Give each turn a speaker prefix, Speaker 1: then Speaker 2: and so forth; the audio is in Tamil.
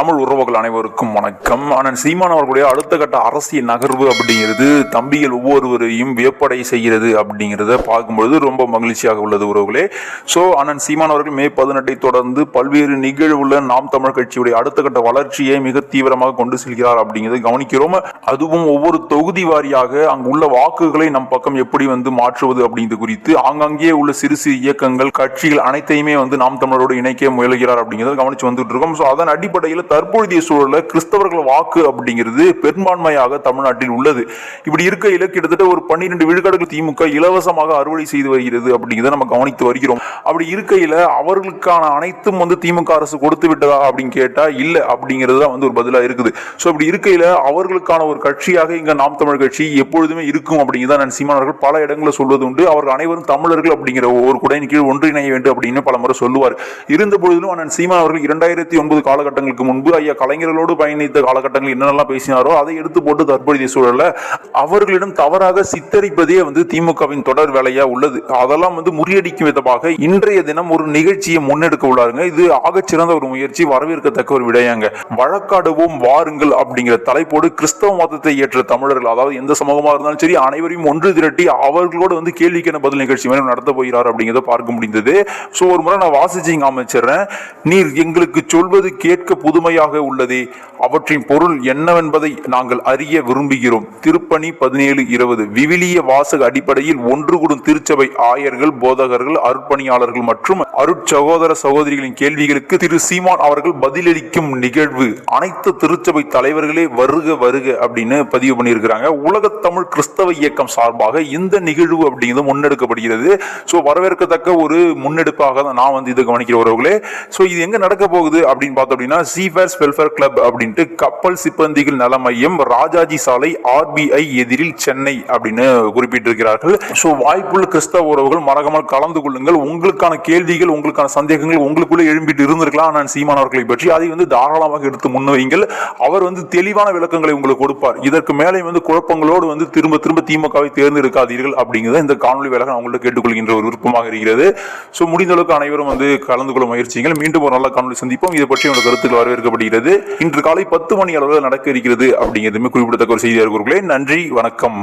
Speaker 1: தமிழ் உறவுகள் அனைவருக்கும் வணக்கம். ஆனால் சீமான் அவர்களுடைய அடுத்த கட்ட அரசியல் நகர்வு அப்படிங்கிறது தம்பிகள் ஒவ்வொருவரையும் வியப்படை செய்கிறது அப்படிங்கிறத பார்க்கும்பொழுது ரொம்ப மகிழ்ச்சியாக உள்ளது உறவுகளே. ஸோ அண்ணன் சீமான் அவர்கள் மே பதினெட்டை தொடர்ந்து பல்வேறு நிகழ்வுள்ள நாம் தமிழ் கட்சியுடைய அடுத்த கட்ட வளர்ச்சியை மிக தீவிரமாக கொண்டு செல்கிறார் அப்படிங்கிறத கவனிக்கிறோம். அதுவும் ஒவ்வொரு தொகுதி வாரியாக அங்குள்ள வாக்குகளை நம் பக்கம் எப்படி வந்து மாற்றுவது அப்படிங்கிறது குறித்து ஆங்காங்கே உள்ள சிறு சிறு இயக்கங்கள் கட்சிகள் அனைத்தையுமே வந்து நாம் தமிழரோடு இணைக்க முயலுகிறார் அப்படிங்கிறத கவனிச்சு வந்துட்டு இருக்கோம். ஸோ அதன் அடிப்படையில் தற்பொழுதைய சூழலில் கிறிஸ்தவர்கள் வாக்கு அப்படிங்கிறது பெரும்பான்மையாக தமிழ்நாட்டில் உள்ளது. இப்படி இருக்கையில் கிட்டத்தட்ட ஒரு பன்னிரெண்டு விழுக்காடுகள் திமுக இலவசமாக அறுவடை செய்து வருகிறது அப்படிங்கிறத நம்ம கவனித்து வருகிறோம். அப்படி இருக்கையில் அவர்களுக்கான அனைத்தும் வந்து திமுக அரசு கொடுத்து விட்டதா அப்படின்னு கேட்டால் இல்லை அப்படிங்கிறது தான் வந்து ஒரு பதிலாக இருக்குது. ஸோ இப்படி இருக்கையில் அவர்களுக்கான ஒரு கட்சியாக இங்கே நாம் தமிழ் கட்சி எப்பொழுதுமே இருக்கும் அப்படிங்கிறத நான் சீமானவர்கள் பல இடங்களில் சொல்வது உண்டு. அவர்கள் அனைவரும் தமிழர்கள் அப்படிங்கிற ஒரு குடையின் கீழ் ஒன்றிணைய வேண்டும் அப்படின்னு பல முறை சொல்லுவார். இருந்த பொழுதிலும் அண்ணன் சீமான் அவர்கள் இரண்டாயிரத்தி ஒன்பது காலகட்டங்களுக்கு முன்பு ஐயா கலைஞர்களோடு பயணித்த காலகட்டங்கள் என்னென்னலாம் பேசினாரோ அதை எடுத்து போட்டு தற்போதைய சூழல அவர்களிடம் தவறாக சித்தரிப்பதே வந்து திமுகவின் தொடர் வேலையா உள்ளது. அதெல்லாம் வந்து முறியடிக்கும் விதமாக இன்றைய தினம் ஒரு நிகழ்ச்சியை முன்னெடுக்க உள்ளாருங்க. இது ஆகச் சிறந்த ஒரு முயற்சி வரவேற்கத்தக்க ஒரு விடையாங்க. வழக்காடுவோம் வாருங்கள் அப்படிங்கிற தலைப்போடு கிறிஸ்தவ மதத்தை ஏற்ற தமிழர்கள் அதாவது எந்த சமூகமாக இருந்தாலும் சரி அனைவரையும் ஒன்று திரட்டி அவர்களோடு வந்து கேள்விக்கான பதில் நிகழ்ச்சி மாதிரி நடத்த போகிறார் அப்படிங்கிறத பார்க்க முடிந்தது. ஸோ ஒரு முறை நான் வாசிச்சு அமைச்சிடுறேன் நீர் எங்களுக்கு சொல்வது கேட்க புது புதுமையாக உள்ளதே. அவற்றின் பொருள் என்னவென்பதை நாங்கள் அறிய விரும்புகிறோம். திருப்பணி பதினேழு இருபது. விவிலிய வாசக அடிப்படையில் ஒன்று கூடும் திருச்சபை ஆயர்கள் போதகர்கள் அருட்பணியாளர்கள் மற்றும் அருட்சகோதர சகோதரிகளின் கேள்விகளுக்கு திரு சீமான் அவர்கள் பதிலளிக்கும் நிகழ்வு. அனைத்து திருச்சபை தலைவர்களே வருக வருக அப்படின்னு பதிவு பண்ணியிருக்கிறாங்க. உலக தமிழ் கிறிஸ்தவ இயக்கம் சார்பாக இந்த நிகழ்வு அப்படிங்கிறது முன்னெடுக்கப்படுகிறது. ஸோ வரவேற்கத்தக்க ஒரு முன்னெடுப்பாக தான் நான் வந்து இதை கவனிக்கிற உறவுகளே. ஸோ இது எங்கே நடக்க போகுது அப்படின்னு பார்த்தோம் அப்படின்னா சி சீஃபேர்ஸ் வெல்ஃபேர் கிளப் அப்படின்ட்டு கப்பல் சிப்பந்திகள் நல மையம் ராஜாஜி சாலை ஆர்பிஐ எதிரில் சென்னை அப்படின்னு குறிப்பிட்டிருக்கிறார்கள். ஸோ வாய்ப்புள்ள கிறிஸ்தவ உறவுகள் மறக்காமல் கலந்து கொள்ளுங்கள். உங்களுக்கான கேள்விகள் உங்களுக்கான சந்தேகங்கள் உங்களுக்குள்ளே எழும்பிட்டு இருந்திருக்கலாம். நான் சீமானவர்களை பற்றி அதை வந்து தாராளமாக எடுத்து முன்வைங்கள் அவர் வந்து தெளிவான விளக்கங்களை உங்களுக்கு கொடுப்பார். இதற்கு மேலே வந்து குழப்பங்களோடு வந்து திரும்ப திரும்ப திமுகவை தேர்ந்தெடுக்காதீர்கள் அப்படிங்கிறத இந்த காணொலி விலகம் நான் கேட்டுக்கொள்கின்ற ஒரு விருப்பமாக இருக்கிறது. ஸோ முடிந்த அளவுக்கு அனைவரும் வந்து கலந்து கொள்ள முயற்சிங்கள் மீண்டும் ஒரு நல்ல காணொலி சந்திப்போம். இதை பற்றி உங்களோட கருத்துக்கள் வரவேற்கப்படுகிறது இன்று காலை பத்து மணி அளவில் நடக்க இருக்கிறது அப்படிங்கிறதுமே குறிப்பிடத்தக்க ஒரு செய்தியாக இருக்கிறீர்களே நன்றி வணக்கம்.